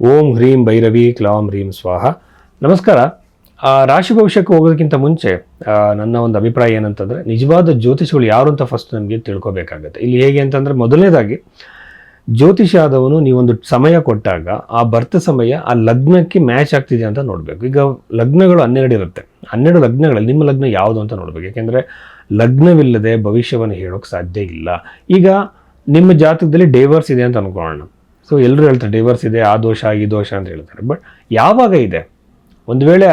ಓಂ ಹ್ರೀಂ ಭೈರವಿ ಕ್ಲಾಂ ಹ್ರೀಂ ಸ್ವಾಹ. ನಮಸ್ಕಾರ. ರಾಶಿ ಭವಿಷ್ಯಕ್ಕೆ ಹೋಗೋದಕ್ಕಿಂತ ಮುಂಚೆ ನನ್ನ ಒಂದು ಅಭಿಪ್ರಾಯ ಏನಂತಂದರೆ, ನಿಜವಾದ ಜ್ಯೋತಿಷಿಗಳು ಯಾರು ಅಂತ ಫಸ್ಟ್ ನಮಗೆ ತಿಳ್ಕೊಬೇಕಾಗುತ್ತೆ. ಇಲ್ಲಿ ಹೇಗೆ ಅಂತಂದರೆ, ಮೊದಲನೇದಾಗಿ, ಜ್ಯೋತಿಷ ಆದವನು ನೀವೊಂದು ಸಮಯ ಕೊಟ್ಟಾಗ, ಆ ಬರ್ತ ಸಮಯ, ಆ ಲಗ್ನಕ್ಕೆ ಮ್ಯಾಚ್ ಆಗ್ತಿದೆ ಅಂತ ನೋಡಬೇಕು. ಈಗ ಲಗ್ನಗಳು ಹನ್ನೆರಡು ಇರುತ್ತೆ. ಹನ್ನೆರಡು ಲಗ್ನಗಳಲ್ಲಿ ನಿಮ್ಮ ಲಗ್ನ ಯಾವುದು ಅಂತ ನೋಡಬೇಕು. ಯಾಕೆಂದರೆ, ಲಗ್ನವಿಲ್ಲದೆ ಭವಿಷ್ಯವನ್ನು ಹೇಳೋಕ್ಕೆ ಸಾಧ್ಯ ಇಲ್ಲ. ಈಗ ನಿಮ್ಮ ಜಾತಕದಲ್ಲಿ ಡೇವರ್ಸ್ ಇದೆ ಅಂತ ಅನ್ಕೊಳ್ಳೋಣ. ಸೊ ಎಲ್ಲರೂ ಹೇಳ್ತಾರೆ ಡೈವರ್ಸ್ ಇದೆ, ಆ ದೋಷ, ಈ ದೋಷ ಅಂತ ಹೇಳ್ತಾರೆ. ಬಟ್ ಯಾವಾಗ ಇದೆ? ಒಂದು ವೇಳೆ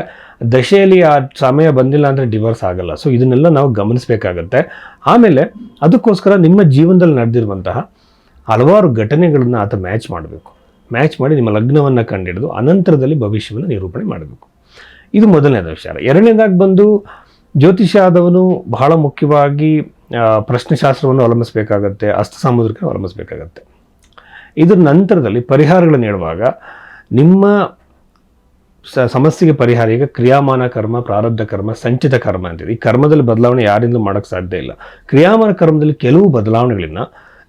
ದಶೆಯಲ್ಲಿ ಆ ಸಮಯ ಬಂದಿಲ್ಲ ಅಂದರೆ ಡಿವರ್ಸ್ ಆಗಲ್ಲ. ಸೊ ಇದನ್ನೆಲ್ಲ ನಾವು ಗಮನಿಸಬೇಕಾಗತ್ತೆ. ಆಮೇಲೆ ಅದಕ್ಕೋಸ್ಕರ ನಿಮ್ಮ ಜೀವನದಲ್ಲಿ ನಡೆದಿರುವಂತಹ ಹಲವಾರು ಘಟನೆಗಳನ್ನು ಆತ ಮ್ಯಾಚ್ ಮಾಡಬೇಕು. ಮ್ಯಾಚ್ ಮಾಡಿ ನಿಮ್ಮ ಲಗ್ನವನ್ನು ಕಂಡಿಡಿದು, ಅನಂತರದಲ್ಲಿ ಭವಿಷ್ಯವನ್ನು ನಿರೂಪಣೆ ಮಾಡಬೇಕು. ಇದು ಮೊದಲನೇದ ವಿಚಾರ. ಎರಡನೇದಾಗಿ ಬಂದು, ಜ್ಯೋತಿಷ ಆದವನು ಬಹಳ ಮುಖ್ಯವಾಗಿ ಪ್ರಶ್ನೆಶಾಸ್ತ್ರವನ್ನು ಅವಲಂಬಿಸಬೇಕಾಗತ್ತೆ ಅಸ್ತ ಸಾಮುದ್ರಿಕ ಅವಲಂಬಿಸಬೇಕಾಗತ್ತೆ. ಇದ್ರ ನಂತರದಲ್ಲಿ ಪರಿಹಾರಗಳನ್ನು ಹೇಳುವಾಗ ನಿಮ್ಮ ಸ, ಸಮಸ್ಯೆಗೆ ಪರಿಹಾರ, ಈಗ ಕ್ರಿಯಾಮಾನ ಕರ್ಮ, ಪ್ರಾರಬ್ಧ ಕರ್ಮ, ಸಂಚಿತ ಕರ್ಮ ಅಂತಿದೆ ಈ ಕರ್ಮದಲ್ಲಿ ಬದಲಾವಣೆ ಯಾರಿಂದಲೂ ಮಾಡೋಕ್ಕೆ ಸಾಧ್ಯ ಇಲ್ಲ. ಕ್ರಿಯಾಮಾನ ಕರ್ಮದಲ್ಲಿ ಕೆಲವು ಬದಲಾವಣೆಗಳನ್ನ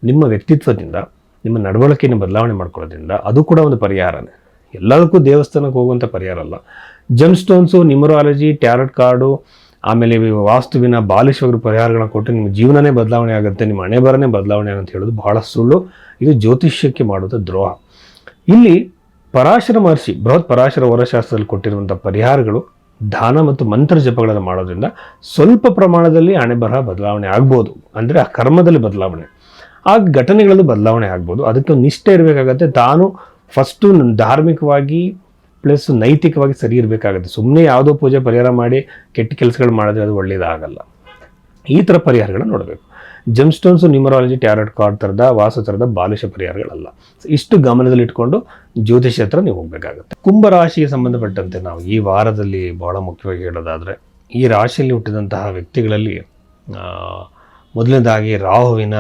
ನಿಮ್ಮ ವ್ಯಕ್ತಿತ್ವದಿಂದ, ನಿಮ್ಮ ನಡವಳಿಕೆಯನ್ನು ಬದಲಾವಣೆ ಮಾಡ್ಕೊಳ್ಳೋದ್ರಿಂದ ಅದು ಕೂಡ ಒಂದು ಪರಿಹಾರನೇ. ಎಲ್ಲದಕ್ಕೂ ದೇವಸ್ಥಾನಕ್ಕೆ ಹೋಗುವಂಥ ಪರಿಹಾರ ಅಲ್ಲ. Gem stones numerology tarot card ಆಮೇಲೆ ವಾಸ್ತುವಿನ ಬಾಲಿಶವರು ಪರಿಹಾರಗಳನ್ನ ಕೊಟ್ಟು ನಿಮ್ಮ ಜೀವನನೇ ಬದಲಾವಣೆ ಆಗುತ್ತೆ, ನಿಮ್ಮ ಹಣೆ ಬರನೇ ಬದಲಾವಣೆ ಅಂತ ಹೇಳೋದು ಬಹಳ ಸುಳ್ಳು. ಇದು ಜ್ಯೋತಿಷ್ಯಕ್ಕೆ ಮಾಡುವಂಥ ದ್ರೋಹ. ಇಲ್ಲಿ ಪರಾಶರ ಮಹರ್ಷಿ, ಬೃಹತ್ ಪರಾಶರ ವರಶಾಸ್ತ್ರದಲ್ಲಿ ಕೊಟ್ಟಿರುವಂಥ ಪರಿಹಾರಗಳು ದಾನ ಮತ್ತು ಮಂತ್ರ ಜಪಗಳನ್ನು ಮಾಡೋದ್ರಿಂದ ಸ್ವಲ್ಪ ಪ್ರಮಾಣದಲ್ಲಿ ಹಣೆ ಬರಹ ಬದಲಾವಣೆ ಆಗ್ಬೋದು. ಅಂದರೆ ಆ ಕರ್ಮದಲ್ಲಿ ಬದಲಾವಣೆ. ಆ ಘಟನೆಗಳಲ್ಲೂ ಬದಲಾವಣೆ ಆಗ್ಬೋದು. ಅದಕ್ಕೆ ನಿಷ್ಠೆ ಇರಬೇಕಾಗತ್ತೆ. ತಾನು ಫಸ್ಟು ಧಾರ್ಮಿಕವಾಗಿ ಪ್ಲಸ್ ನೈತಿಕವಾಗಿ ಸರಿ ಇರಬೇಕಾಗುತ್ತೆ. ಸುಮ್ಮನೆ ಯಾವುದೋ ಪೂಜೆ ಪರಿಹಾರ ಮಾಡಿ ಕೆಟ್ಟ ಕೆಲಸಗಳು ಮಾಡಿದ್ರೆ ಅದು ಒಳ್ಳೆಯದಾಗಲ್ಲ ಈ ಥರ ಪರಿಹಾರಗಳನ್ನ ನೋಡಬೇಕು. Gem stones numerology tarot card ಥರದ ವಾಸು ಥರದ ಬಾಲಿಶ ಪರಿಹಾರಗಳಲ್ಲ. ಇಷ್ಟು ಗಮನದಲ್ಲಿ ಇಟ್ಕೊಂಡು ಜ್ಯೋತಿಷ್ಯ ಹತ್ರ ನೀವು ಹೋಗಬೇಕಾಗುತ್ತೆ. ಕುಂಭರಾಶಿಗೆ ಸಂಬಂಧಪಟ್ಟಂತೆ ನಾವು ಈ ವಾರದಲ್ಲಿ ಬಹಳ ಮುಖ್ಯವಾಗಿ ಹೇಳೋದಾದರೆ, ಈ ರಾಶಿಯಲ್ಲಿ ಹುಟ್ಟಿದಂತಹ ವ್ಯಕ್ತಿಗಳಲ್ಲಿ ಮೊದಲನೇದಾಗಿ ರಾಹುವಿನ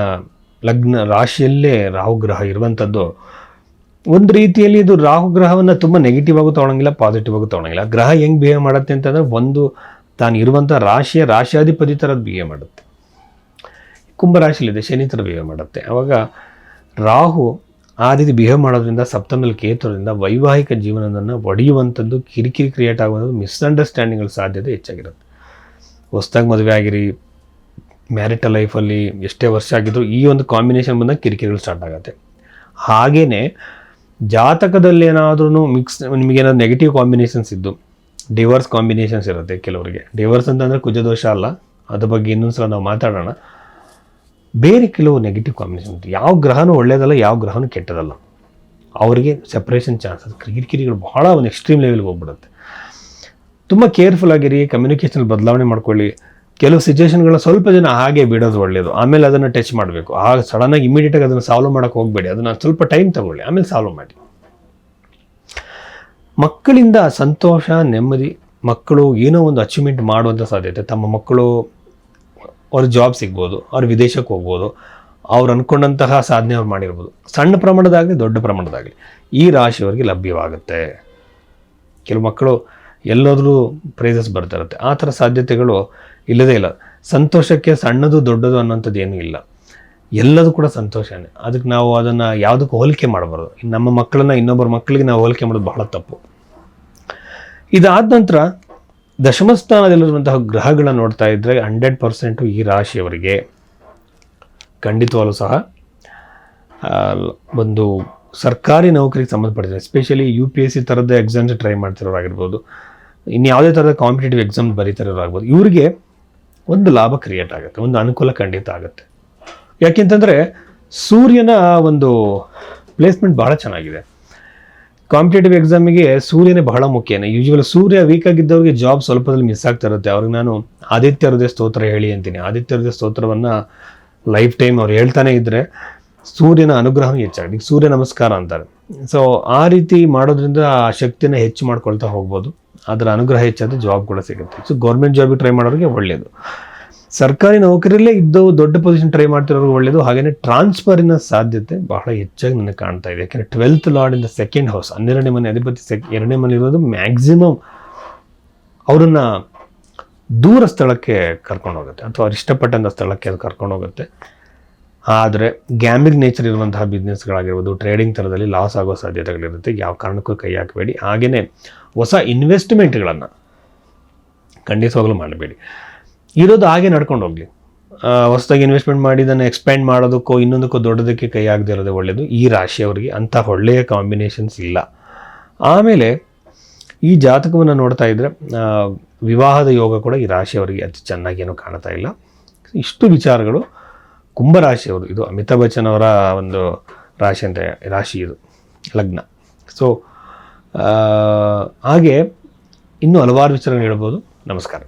ಲಗ್ನ ರಾಶಿಯಲ್ಲೇ ರಾಹುಗ್ರಹ ಇರುವಂಥದ್ದು ಒಂದು ರೀತಿಯಲ್ಲಿ ಇದು ರಾಹು ಗ್ರಹವನ್ನು ತುಂಬ ನೆಗೆಟಿವ್ ಆಗೂ ತೊಗೊಳಂಗಿಲ್ಲ ಪಾಸಿಟಿವ್ ಆಗೂ ತೊಗೊಳಂಗಿಲ್ಲ. ಗ್ರಹ ಹೆಂಗೆ ಬಿಹೇವ್ ಮಾಡುತ್ತೆ ಅಂತಂದರೆ ಒಂದು ತಾನು ಇರುವಂಥ ರಾಶಿಯ ರಾಶಿಯಾಧಿಪತಿ ಥರದ್ದು ಬಿಹೇವ್ ಮಾಡುತ್ತೆ. ಕುಂಭರಾಶಿಲಿದೆ ಶನಿ ಥರ ಬಿಹೇವ್ ಮಾಡುತ್ತೆ. ಅವಾಗ ರಾಹು ಆ ರೀತಿ ಬಿಹೇವ್ ಮಾಡೋದ್ರಿಂದ, ಸಪ್ತಮದಲ್ಲಿ ಕೇತುರದಿಂದ ವೈವಾಹಿಕ ಜೀವನವನ್ನು ಒಡೆಯುವಂಥದ್ದು, ಕಿರಿಕಿರಿ ಕ್ರಿಯೇಟ್ ಆಗುವಂಥದ್ದು ಮಿಸ್ಅಂಡರ್ಸ್ಟ್ಯಾಂಡಿಂಗ್ಗಳ ಸಾಧ್ಯತೆ ಹೆಚ್ಚಾಗಿರುತ್ತೆ. ಹೊಸ್ದಾಗಿ ಮದುವೆ ಆಗಿರಿ ಮ್ಯಾರಿಟಲ್ ಲೈಫಲ್ಲಿ ಎಷ್ಟೇ ವರ್ಷ ಆಗಿದ್ರು ಈ ಒಂದು ಕಾಂಬಿನೇಷನ್ ಬಂದಾಗ ಕಿರಿಕಿರಿಗಳು ಸ್ಟಾರ್ಟ್ ಆಗುತ್ತೆ. ಹಾಗೆಯೇ ಜಾತಕದಲ್ಲಿ ಏನಾದ್ರೂ ಮಿಕ್ಸ್ ನಿಮಗೇನಾದ್ರು ನೆಗೆಟಿವ್ ಕಾಂಬಿನೇಷನ್ಸ್ ಇದ್ದು ಡಿವರ್ಸ್ ಕಾಂಬಿನೇಷನ್ಸ್ ಇರುತ್ತೆ ಕೆಲವರಿಗೆ. ಡಿವರ್ಸ್ ಅಂತಂದರೆ ಕುಜದೋಷ ಅಲ್ಲ. ಅದ್ರ ಬಗ್ಗೆ ಇನ್ನೊಂದು ಸಲ ನಾವು ಮಾತಾಡೋಣ. ಬೇರೆ ಕೆಲವು ನೆಗೆಟಿವ್ ಕಾಂಬಿನೇಷನ್ ಯಾವ ಗ್ರಹನೂ ಒಳ್ಳೆಯದಲ್ಲ ಯಾವ ಗ್ರಹನೂ ಕೆಟ್ಟದಲ್ಲ. ಅವರಿಗೆ ಸೆಪ್ರೇಷನ್ ಚಾನ್ಸಸ್ ಕಿರಿಕಿರಿಗಳು ಬಹಳ ಒಂದು ಎಕ್ಸ್ಟ್ರೀಮ್ ಲೆವೆಲ್ಗೆ ಹೋಗ್ಬಿಡುತ್ತೆ. ತುಂಬ ಕೇರ್ಫುಲ್ ಆಗಿರಿ ಕಮ್ಯುನಿಕೇಷನಲ್ಲಿ ಬದಲಾವಣೆ ಮಾಡ್ಕೊಳ್ಳಿ. ಕೆಲವು ಸಿಚುವೇಶನ್ಗಳನ್ನ ಸ್ವಲ್ಪ ಜನ ಹಾಗೆ ಬಿಡೋದು ಒಳ್ಳೆಯದು ಆಮೇಲೆ ಅದನ್ನು ಟಚ್ ಮಾಡಬೇಕು. ಆಗ ಸಡನ್ನಾಗಿ ಇಮಿಡಿಯೇಟಾಗಿ ಅದನ್ನು ಸಾಲ್ವ್ ಮಾಡೋಕ್ಕೆ ಹೋಗಬೇಡಿ. ಅದನ್ನು ಸ್ವಲ್ಪ ಟೈಮ್ ತಗೊಳ್ಳಿ. ಆಮೇಲೆ ಸಾಲ್ವ್ ಮಾಡಿ. ಮಕ್ಕಳಿಂದ ಸಂತೋಷ, ನೆಮ್ಮದಿ, ಮಕ್ಕಳು ಏನೋ ಒಂದು ಅಚೀವ್ಮೆಂಟ್ ಮಾಡುವಂಥ ಸಾಧ್ಯತೆ. ತಮ್ಮ ಮಕ್ಕಳು ಅವ್ರ ಜಾಬ್ ಸಿಗ್ಬೋದು, ಅವ್ರ ವಿದೇಶಕ್ಕೆ ಹೋಗ್ಬೋದು, ಅವ್ರು ಅಂದ್ಕೊಂಡಂತಹ ಸಾಧನೆ ಅವ್ರು ಮಾಡಿರ್ಬೋದು. ಸಣ್ಣ ಪ್ರಮಾಣದಾಗಲಿ, ದೊಡ್ಡ ಪ್ರಮಾಣದಾಗಲಿ ಈ ರಾಶಿಯವರಿಗೆ ಲಭ್ಯವಾಗುತ್ತೆ. ಕೆಲವು ಮಕ್ಕಳು ಎಲ್ಲೋದ್ರೂ ಪ್ರೈಸಸ್ ಬರ್ತಾ ಇರುತ್ತೆ. ಆ ಥರ ಸಾಧ್ಯತೆಗಳು ಇಲ್ಲದೇ ಇಲ್ಲ. ಸಂತೋಷಕ್ಕೆ ಸಣ್ಣದು ದೊಡ್ಡದು ಅನ್ನೋಂಥದ್ದು ಏನೂ ಇಲ್ಲ. ಎಲ್ಲದೂ ಕೂಡ ಸಂತೋಷನೇ. ಅದಕ್ಕೆ ನಾವು ಅದನ್ನು ಯಾವುದಕ್ಕೂ ಹೋಲಿಕೆ ಮಾಡಬಾರ್ದು. ನಮ್ಮ ಮಕ್ಕಳನ್ನ ಇನ್ನೊಬ್ಬರ ಮಕ್ಕಳಿಗೆ ನಾವು ಹೋಲಿಕೆ ಮಾಡೋದು ಬಹಳ ತಪ್ಪು. ಇದಾದ ನಂತರ ದಶಮಸ್ಥಾನದಲ್ಲಿರುವಂತಹ ಗ್ರಹಗಳನ್ನ ನೋಡ್ತಾ ಇದ್ದರೆ ಹಂಡ್ರೆಡ್ ಪರ್ಸೆಂಟು ಈ ರಾಶಿಯವರಿಗೆ. ಖಂಡಿತವಾಗಲೂ ಸಹ ಒಂದು ಸರ್ಕಾರಿ ನೌಕರಿಗೆ ಸಂಬಂಧಪಟ್ಟಿದೆ especially U P S C ಥರದ ಎಕ್ಸಾಮ್ಸ್ ಟ್ರೈ ಮಾಡ್ತಿರೋರಾಗಿರ್ಬೋದು. ಇನ್ನು ಯಾವುದೇ ಥರದ ಕಾಂಪಿಟೇಟಿವ್ ಎಕ್ಸಾಮ್ ಬರೀತಾರಾಗ್ಬೋದು ಇವರಿಗೆ ಒಂದು ಲಾಭ ಕ್ರಿಯೇಟ್ ಆಗುತ್ತೆ, ಒಂದು ಅನುಕೂಲ ಖಂಡಿತ ಆಗುತ್ತೆ. ಯಾಕೆಂತಂದರೆ ಸೂರ್ಯನ ಒಂದು ಪ್ಲೇಸ್ಮೆಂಟ್ ಬಹಳ ಚೆನ್ನಾಗಿದೆ. ಕಾಂಪಿಟೇಟಿವ್ ಎಕ್ಸಾಮಿಗೆ ಸೂರ್ಯನೇ ಬಹಳ ಮುಖ್ಯನೇ. ಯೂಶುವಲ್ ಸೂರ್ಯ ವೀಕ್ ಆಗಿದ್ದವ್ರಿಗೆ ಜಾಬ್ ಸ್ವಲ್ಪದಲ್ಲಿ ಮಿಸ್ ಆಗ್ತಾ ಇರುತ್ತೆ. ಅವ್ರಿಗೆ ನಾನು ಆದಿತ್ಯ ಹೃದಯ ಸ್ತೋತ್ರ ಹೇಳಿ ಅಂತೀನಿ. ಆದಿತ್ಯ ಹೃದಯ ಸ್ತೋತ್ರವನ್ನು ಲೈಫ್ ಟೈಮ್ ಅವ್ರು ಹೇಳ್ತಾನೆ ಇದ್ದರೆ ಸೂರ್ಯನ ಅನುಗ್ರಹ ಹೆಚ್ಚಾಗುತ್ತೆ. ಸೂರ್ಯ ನಮಸ್ಕಾರ ಅಂತಾರೆ. ಸೊ ಆ ರೀತಿ ಮಾಡೋದ್ರಿಂದ ಆ ಶಕ್ತಿನ ಹೆಚ್ಚು ಮಾಡ್ಕೊಳ್ತಾ ಹೋಗ್ಬೋದು. ಅದರ ಅನುಗ್ರಹ ಹೆಚ್ಚಾದರೆ ಜಾಬ್ ಕೂಡ ಸಿಗುತ್ತೆ. ಸೊ ಗೌರ್ಮೆಂಟ್ ಜಾಬಿಗೆ ಟ್ರೈ ಮಾಡೋರಿಗೆ ಒಳ್ಳೆಯದು ಸರ್ಕಾರಿ ನೌಕರಿಯಲ್ಲೇ ಇದ್ದು ದೊಡ್ಡ ಪೊಸಿಷನ್ ಟ್ರೈ ಮಾಡ್ತಿರೋರು ಒಳ್ಳೆಯದು ಹಾಗೆಯೇ ಟ್ರಾನ್ಸ್ಫರಿನ ಸಾಧ್ಯತೆ ಬಹಳ ಹೆಚ್ಚಾಗಿ ನನಗೆ ಕಾಣ್ತಾ ಇದೆ. ಯಾಕೆಂದರೆ twelfth lord in the second house ಹನ್ನೆರಡನೇ ಮನೆ, ಅಧಿಪತಿ ಸೆಕ್ ಎರಡನೇ ಮನೆ ಇರೋದು ಮ್ಯಾಕ್ಸಿಮಮ್ ಅವರನ್ನು ದೂರ ಸ್ಥಳಕ್ಕೆ ಕರ್ಕೊಂಡು ಹೋಗುತ್ತೆ ಅಥವಾ ಅವ್ರು ಇಷ್ಟಪಟ್ಟಂಥ ಸ್ಥಳಕ್ಕೆ ಅದು ಕರ್ಕೊಂಡು ಹೋಗುತ್ತೆ ಆದರೆ ಗ್ಯಾಮಿಂಗ್ ನೇಚರ್ ಇರುವಂತಹ ಬಿಸ್ನೆಸ್ಗಳಾಗಿರ್ಬೋದು ಟ್ರೇಡಿಂಗ್ ಥರದಲ್ಲಿ ಲಾಸ್ ಆಗೋ ಸಾಧ್ಯತೆಗಳಿರುತ್ತೆ. ಯಾವ ಕಾರಣಕ್ಕೂ ಕೈ ಹಾಕಬೇಡಿ. ಹಾಗೆಯೇ ಹೊಸ ಇನ್ವೆಸ್ಟ್ಮೆಂಟ್ಗಳನ್ನು ಖಂಡಿತವಾಗ್ಲೂ ಮಾಡಬೇಡಿ. ಇರೋದು ಹಾಗೆ ನಡ್ಕೊಂಡು ಹೋಗಲಿ. ಹೊಸದಾಗಿ ಇನ್ವೆಸ್ಟ್ಮೆಂಟ್ ಮಾಡಿ, ಇದನ್ನು ಎಕ್ಸ್ಪ್ಯಾಂಡ್ ಮಾಡೋದಕ್ಕೋ, ಇನ್ನೊಂದಕ್ಕೋ ದೊಡ್ಡದಕ್ಕೆ ಕೈ ಆಗದೆ ಇರೋದೇ ಒಳ್ಳೆಯದು ಈ ರಾಶಿಯವರಿಗೆ ಅಂಥ ಒಳ್ಳೆಯ ಕಾಂಬಿನೇಷನ್ಸ್ ಇಲ್ಲ. ಆಮೇಲೆ ಈ ಜಾತಕವನ್ನು ನೋಡ್ತಾ ಇದ್ದರೆ ವಿವಾಹದ ಯೋಗ ಕೂಡ ಈ ರಾಶಿಯವರಿಗೆ ಅತಿ ಚೆನ್ನಾಗಿ ಏನೂ ಕಾಣ್ತಾ ಇಲ್ಲ. ಇಷ್ಟು ವಿಚಾರಗಳು ಕುಂಭರಾಶಿಯವರು, ಇದು ಅಮಿತಾಬ್ ಬಚ್ಚನ್ ಅವರ ಒಂದು ರಾಶಿ ಅಂತ ರಾಶಿ ಇದು, ಲಗ್ನ. ಸೊ ಹಾಗೆ ಇನ್ನೂ ಹಲವಾರು ವಿಚಾರಗಳು ಹೇಳ್ಬೋದು. ನಮಸ್ಕಾರ.